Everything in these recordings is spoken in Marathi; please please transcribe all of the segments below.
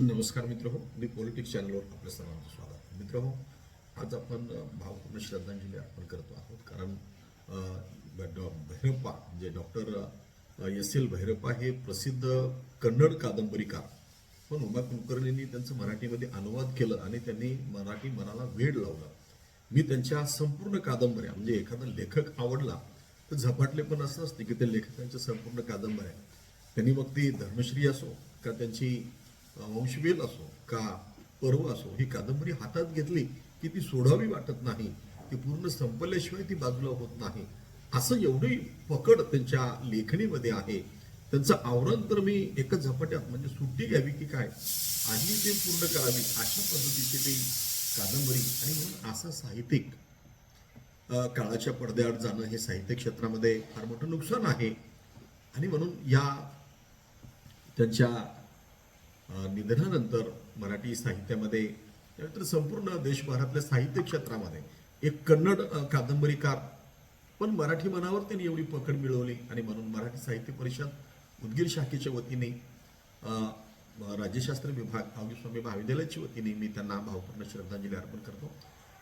नमस्कार मित्र हो मी पॉलिटिक्स चॅनलवर आपल्या सर्वांचं स्वागत मित्र हो आज आपण भावपूर्ण श्रद्धांजली अर्पण करतो आहोत. कारण ब- डॉ भैरप्पा म्हणजे डॉक्टर एस एल भैरप्पा हे प्रसिद्ध कन्नड कादंबरीकार पण उमा कुलकर्णींनी त्यांचं मराठीमध्ये अनुवाद केलं आणि त्यांनी मराठी मनाला वेड लावला. मी त्यांच्या संपूर्ण कादंबऱ्या म्हणजे एखादा लेखक आवडला तर झपाटले पण असं असते की त्या लेखकांच्या संपूर्ण कादंबऱ्या. त्यांनी मग ती धर्मश्री असो का त्यांची वंशवेल असो का पर्व असो ही कादंबरी हातात घेतली की ती सोडावी वाटत नाही. ती पूर्ण संपल्याशिवाय ती बाजूला होत नाही. असं एवढी पकड त्यांच्या लेखणीमध्ये आहे. त्यांचं आवरण तर मी एकच झपाट्यात म्हणजे सुट्टी घ्यावी की काय? आणि ते पूर्ण करावी अशा पद्धतीची ती कादंबरी आणि म्हणून असं साहित्यिक काळाच्या पडद्याआड जाणं हे साहित्य क्षेत्रामध्ये फार मोठं नुकसान आहे. आणि म्हणून या त्यांच्या निधनानंतर मराठी साहित्यामध्ये त्यानंतर संपूर्ण देशभरातल्या साहित्य क्षेत्रामध्ये एक कन्नड कादंबरीकार पण मराठी मनावर त्यांनी एवढी पकड मिळवली आणि म्हणून मराठी साहित्य परिषद उदगीर शाखेच्या वतीने राज्यशास्त्र विभाग स्वामी महाविद्यालयाच्या वतीने मी त्यांना भावपूर्ण श्रद्धांजली अर्पण करतो.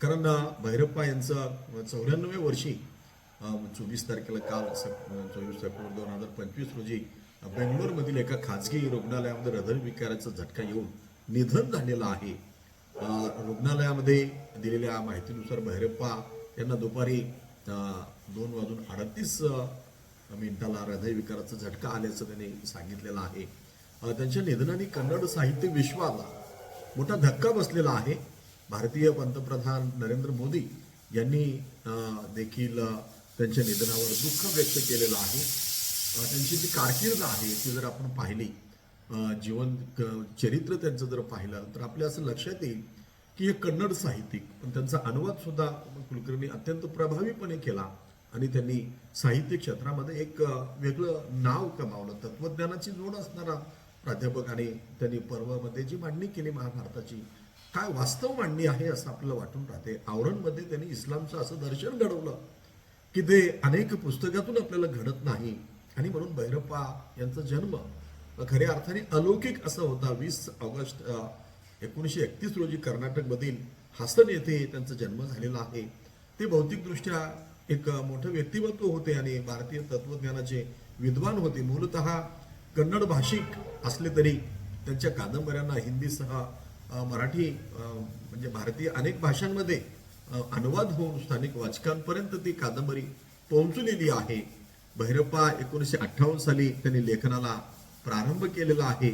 कारण भैरप्पा यांचं चौऱ्याण्णव्या वर्षी चोवीस तारखेला काल सप चोवीस सप्टेंबर दोन हजार पंचवीस रोजी बेंगलोरमधील एका खाजगी रुग्णालयामध्ये हृदयविकाराचा झटका येऊन निधन झालेलं आहे. रुग्णालयामध्ये दिलेल्या माहितीनुसार भैरप्पा यांना दुपारी दोन वाजून अडतीस मिनिटाला हृदयविकाराचा झटका आल्याचं त्यांनी सांगितलेलं आहे. त्यांच्या निधनाने कन्नड साहित्य विश्वाला मोठा धक्का बसलेला आहे. भारतीय पंतप्रधान नरेंद्र मोदी यांनी देखील त्यांच्या निधनावर दुःख व्यक्त केलेलं आहे. त्यांची जी कारकीर्द आहे ती जर आपण पाहिली जीवन चरित्र त्यांचं जर पाहिलं तर आपल्या असं लक्षात येईल की हे कन्नड साहित्यिक पण त्यांचा अनुवाद सुद्धा कुलकर्णी अत्यंत प्रभावीपणे केला आणि त्यांनी साहित्य क्षेत्रामध्ये एक वेगळं नाव कमावलं. तत्वज्ञानाची जोड असणारा प्राध्यापक आणि त्यांनी पर्वामध्ये जी मांडणी केली महाभारताची काय वास्तव मांडणी आहे असं आपल्याला वाटून राहते. आवरणमध्ये त्यांनी इस्लामचं असं दर्शन घडवलं की ते अनेक पुस्तकातून आपल्याला घडत नाही. आणि म्हणून भैरप्पा यांचा जन्म खऱ्या अर्थाने अलौकिक असा होता. वीस ऑगस्ट एकोणीसशे एकतीस रोजी कर्नाटकमधील हासन येथे त्यांचा जन्म झालेला आहे. ते भौतिकदृष्ट्या एक मोठं व्यक्तिमत्व होते आणि भारतीय तत्वज्ञानाचे विद्वान होते. मूलतः कन्नड भाषिक असले तरी त्यांच्या कादंबऱ्यांना हिंदीसह मराठी म्हणजे भारतीय अनेक भाषांमध्ये अनुवाद होऊन स्थानिक वाचकांपर्यंत ती कादंबरी पोहोचलेली आहे. भैरप्पा एकोणीसशे अठ्ठावन्न साली त्यांनी लेखनाला प्रारंभ केलेला आहे.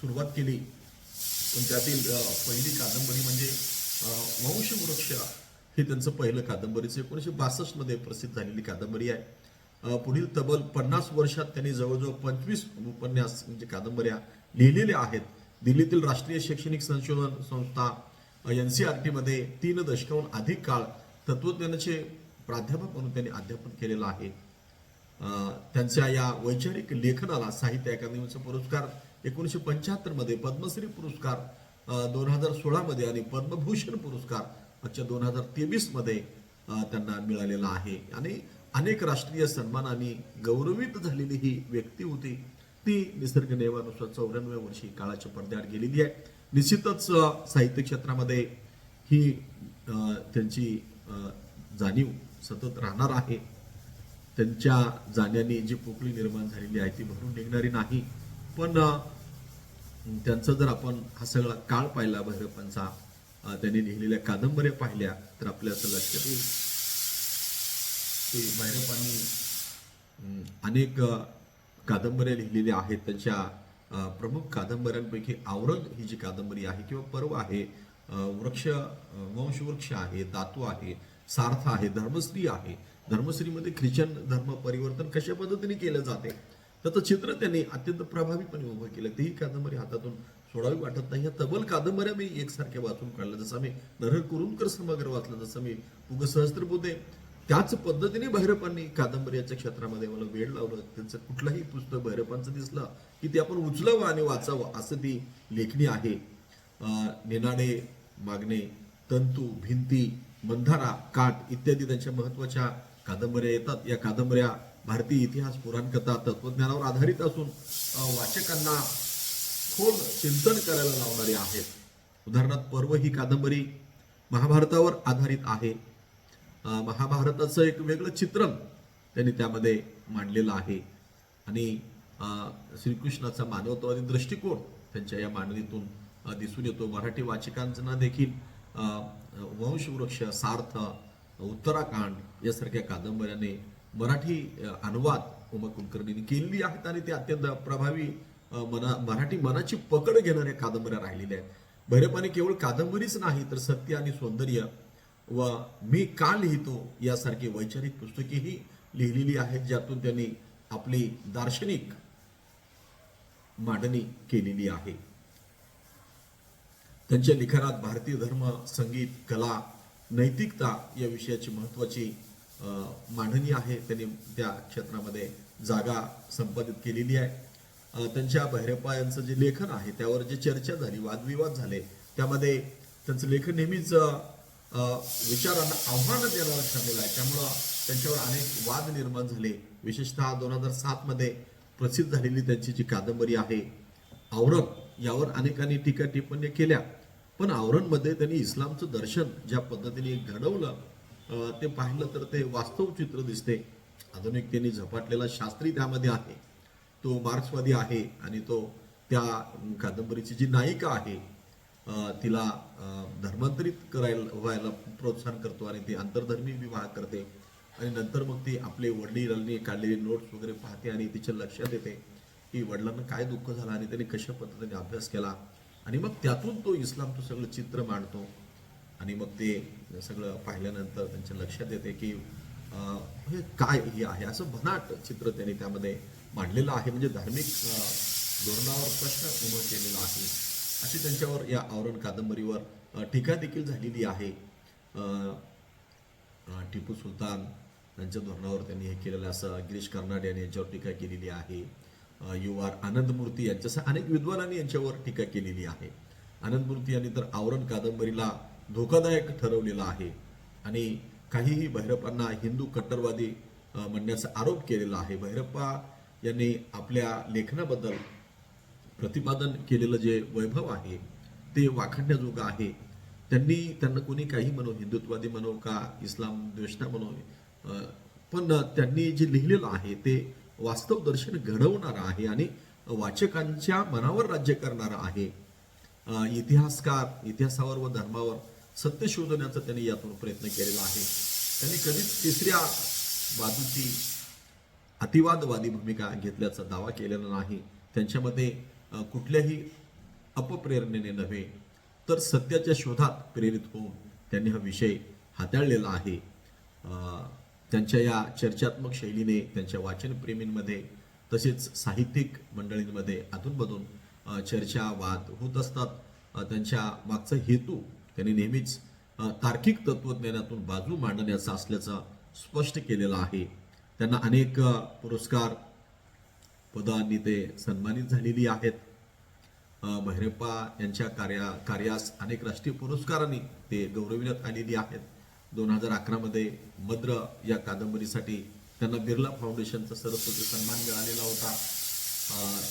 सुरुवात केली. पण त्यातील पहिली कादंबरी म्हणजे वंशवृक्ष हे त्यांचं पहिलं कादंबरीचं एकोणीसशे बासष्टमध्ये प्रसिद्ध झालेली कादंबरी आहे. पुढील तब्बल पन्नास वर्षात त्यांनी जवळजवळ पंचवीस उपन्यास म्हणजे कादंबऱ्या लिहिलेल्या आहेत. दिल्लीतील राष्ट्रीय शैक्षणिक संशोधन संस्था एन सी आर टीमध्ये तीन दशकाहून अधिक काळ तत्वज्ञानाचे प्राध्यापक म्हणून त्यांनी अध्यापन केलेलं आहे. त्यांच्या या वैचारिक लेखनाला साहित्य अकादमीचा पुरस्कार एकोणीसशे पंच्याहत्तरमध्ये पद्मश्री पुरस्कार दोन हजार सोळामध्ये आणि पद्मभूषण पुरस्कार आजच्या दोन हजार तेवीसमध्ये त्यांना मिळालेला आहे. आणि अनेक राष्ट्रीय सन्मानाने गौरवित झालेली ही व्यक्ती होती. ती निसर्ग नियमानुसार चौऱ्याण्णव्या वर्षी काळाच्या पडद्याआड गेलेली आहे. निश्चितच साहित्य क्षेत्रामध्ये ही त्यांची जाणीव सतत राहणार आहे. त्यांच्या जाण्याने जी पोकळी निर्माण झालेली आहे ती भरून निघणारी नाही. पण त्यांचा जर आपण हा सगळा काळ पाहिला भैरप्पांचा त्यांनी लिहिलेल्या कादंबऱ्या पाहिल्या तर आपल्या असं लक्षात येईल की भैरप्पांनी अनेक कादंबऱ्या लिहिलेल्या आहेत. त्यांच्या प्रमुख कादंबऱ्यांपैकी आवरग ही जी कादंबरी आहे किंवा पर्व आहे वृक्ष वंशवृक्ष आहे दातू आहे सार्थ आहे धर्मश्री आहे. धर्मश्रीमध्ये ख्रिश्चन धर्म परिवर्तन कशा पद्धतीने केलं जाते? त्याचं चित्र त्यांनी अत्यंत प्रभावीपणे उभं केलं. तेही कादंबरी हातातून सोडावी वाटत नाही. या तबल कादंबऱ्या मी एकसारख्या वाचून काढलं जसं मी नरहर कुरुंकर समग्र वाचलं जसं मी उग सहस्त्रबुद्धे. त्याच पद्धतीने भैरपांनी कादंबऱ्याच्या क्षेत्रामध्ये मला वेळ लावलं. त्यांचं कुठलंही पुस्तक भैरपांचं दिसलं की ते आपण उचलावं आणि वाचावं असं ती लेखणी आहे. अं, नेनाडे मागणे तंतू भिंती मंधारा काट इत्यादी त्यांच्या महत्त्वाच्या कादंबऱ्या येतात. या कादंबऱ्या भारतीय इतिहास पुराणकथा तत्वज्ञानावर आधारित असून वाचकांना खोल चिंतन करायला लावणारी आहेत. उदाहरणार्थ पर्व ही कादंबरी महाभारतावर आधारित आहे. महाभारताचं एक वेगळं चित्रण त्यांनी त्यामध्ये मांडलेलं आहे. आणि श्रीकृष्णाचा मानवत्ववादी दृष्टिकोन त्यांच्या या मांडणीतून दिसून येतो. मराठी वाचकांना देखील वंशवृक्ष सार्थ उत्तराखंड यासारख्या कादंबऱ्याने मराठी अनुवाद उमा कुलकर्णींनी केलेली आहेत आणि ते अत्यंत प्रभावी मना मराठी मनाची पकड घेणाऱ्या कादंबऱ्या राहिलेल्या आहेत. भैरपाने केवळ कादंबरीच नाही तर सत्य आणि सौंदर्य व मी का लिहितो यासारखी वैचारिक पुस्तकेही लिहिलेली आहेत ज्यातून त्यांनी आपली दार्शनिक मांडणी केलेली आहे. त्यांच्या लिखाणात भारतीय धर्म संगीत कला नैतिकता या विषयाची महत्वाची मांडणी आहे. त्यांनी त्या क्षेत्रामध्ये जागा संपादित केलेली आहे. त्यांच्या भैरप्पा यांचं जे लेखन आहे त्यावर जे चर्चा झाली वादविवाद झाले त्यामध्ये त्यांचं लेखन नेहमीच विचारांना आव्हानं देणारं ठरलेलं आहे. त्यामुळं त्यांच्यावर अनेक वाद निर्माण झाले. विशेषतः दोन हजार सातमध्ये प्रसिद्ध झालेली त्यांची जी कादंबरी आहे आवरण यावर अनेकांनी टीका टिप्पण्या केल्या. पण आवरणमध्ये त्यांनी इस्लामचं दर्शन ज्या पद्धतीने घडवलं ते पाहिलं तर ते वास्तव चित्र दिसते. आधुनिकतेने झपाटलेला शास्त्री त्यामध्ये आहे. तो मार्क्सवादी आहे आणि तो त्या कादंबरीची जी नायिका आहे तिला धर्मांतरित करायला व्हायला प्रोत्साहन करतो आणि ती आंतरधर्मी विवाह करते. आणि नंतर मग ती आपले वडिलांनी काढलेले नोट्स वगैरे पाहते आणि तिच्या लक्षात येते की वडिलांना काय दुःख झालं आणि त्यांनी कशा पद्धतीने अभ्यास केला. आणि मग त्यातून तो इस्लामचं सगळं चित्र मांडतो. आणि मग ते सगळं पाहिल्यानंतर त्यांच्या लक्षात येते की हे काय हे आहे? असं भनाट चित्र त्यांनी त्यामध्ये मांडलेलं आहे. म्हणजे धार्मिक धोरणावर प्रश्न उभं केलेला आहे. अशी त्यांच्यावर या आवरण कादंबरीवर टीका देखील झालेली आहे. टिपू सुलतान यांच्या धोरणावर त्यांनी हे केलेलं असं गिरीश कर्नाड यांनी यांच्यावर टीका केलेली आहे. यू आर आनंदमूर्ती यांच्यासह अनेक विद्वानांनी यांच्यावर टीका केलेली आहे. आनंदमूर्ती यांनी तर आवरण कादंबरीला धोकादायक ठरवलेला आहे. आणि काहीही भैरप्पांना हिंदू कट्टरवादी म्हणण्याचा आरोप केलेला आहे. भैरप्पा यांनी आपल्या लेखनाबद्दल प्रतिपादन केलेलं जे वैभव आहे ते वाखाणण्याजोगं आहे. त्यांनी त्यांना कोणी काही म्हणो हिंदुत्वादी म्हणो का इस्लाम द्वेषणा म्हणो पण त्यांनी जे लिहिलेलं आहे ते वास्तव दर्शन घडवणारं आहे आणि वाचकांच्या मनावर राज्य करणारं आहे. इतिहासकार इतिहासावर व धर्मावर सत्य शोधण्याचा त्यांनी यातून प्रयत्न केलेला आहे. त्यांनी कधीच तिसऱ्या बाजूची अतिवादवादी भूमिका घेतल्याचा दावा केलेला नाही. त्यांच्यामध्ये कुठल्याही अपप्रेरणेने नव्हे तर सत्याच्या शोधात प्रेरित होऊन त्यांनी हा विषय हाताळलेला आहे. त्यांच्या या चर्चात्मक शैलीने त्यांच्या वाचनप्रेमींमध्ये तसेच साहित्यिक मंडळींमध्ये अधूनमधून चर्चा वाद होत असतात. त्यांच्या मागचा हेतू त्यांनी नेहमीच तार्किक तत्वज्ञानातून बाजू मांडण्याचा असल्याचं स्पष्ट केलेलं आहे. त्यांना अनेक पुरस्कार पदांनी ते सन्मानित झालेली आहेत. भैरप्पा यांच्या कार्या कार्यास अनेक राष्ट्रीय पुरस्कारांनी ते गौरविण्यात आलेली आहेत. दोन हजार अकरामध्ये मद्र या कादंबरीसाठी त्यांना बिर्ला फाउंडेशनचा सरस्वती सन्मान मिळालेला होता.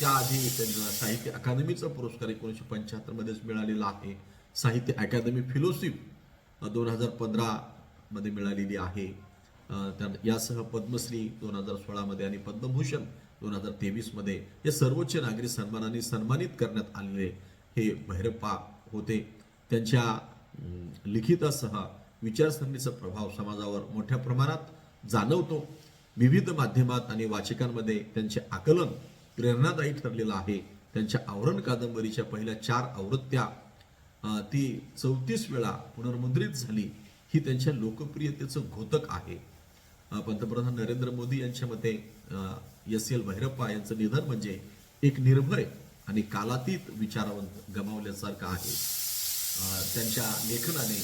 त्याआधी त्यांना साहित्य अकादमीचा पुरस्कार एकोणीसशे पंच्याहत्तरमध्येच मिळालेला आहे. साहित्य अकादमी फिलोशिप दोन हजार पंधरामध्ये मिळालेली आहे. त्या- यासह पद्मश्री दोन हजार सोळामध्ये आणि पद्मभूषण दोन हजार तेवीसमध्ये हे सर्वोच्च नागरी सन्मानाने सन्मानित करण्यात आलेले हे भैरप्पा होते. त्यांच्या लिखितासह विचारसरणीचा प्रभाव समाजावर मोठ्या प्रमाणात जाणवतो. विविध माध्यमात आणि वाचकांमध्ये त्यांचे आकलन प्रेरणादायी ठरलेलं आहे. त्यांच्या आवरण कादंबरीच्या पहिल्या चार आवृत्त्या ती चौतीस वेळा पुनर्मुद्रित झाली. ही त्यांच्या लोकप्रियतेचं घोतक आहे. पंतप्रधान नरेंद्र मोदी यांच्या मते एस. एल. भैरप्पा यांचं निधन म्हणजे एक निर्भय आणि कालातीत विचारवंत गमावल्यासारखं आहे. त्यांच्या लेखनाने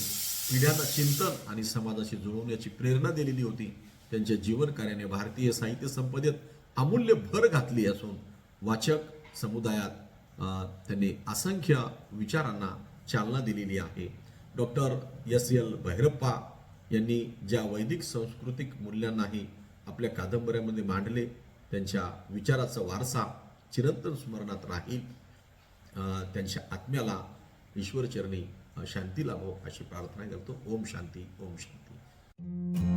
पिढ्यांना चिंतन आणि समाजाशी जुळवण्याची प्रेरणा दिलेली होती. त्यांच्या जीवन कार्याने भारतीय साहित्य संपदेत अमूल्य भर घातली असून वाचक समुदायात त्यांनी असंख्य विचारांना चालना दिलेली आहे. डॉक्टर एस एल भैरप्पा यांनी ज्या वैदिक सांस्कृतिक मूल्यांनाही आपल्या कादंबऱ्यामध्ये मांडले त्यांच्या विचाराचा वारसा चिरंतन स्मरणात राहील. त्यांच्या आत्म्याला ईश्वरचरणी शांती लाभो अशी प्रार्थना करतो. ओम शांती ओम शांती.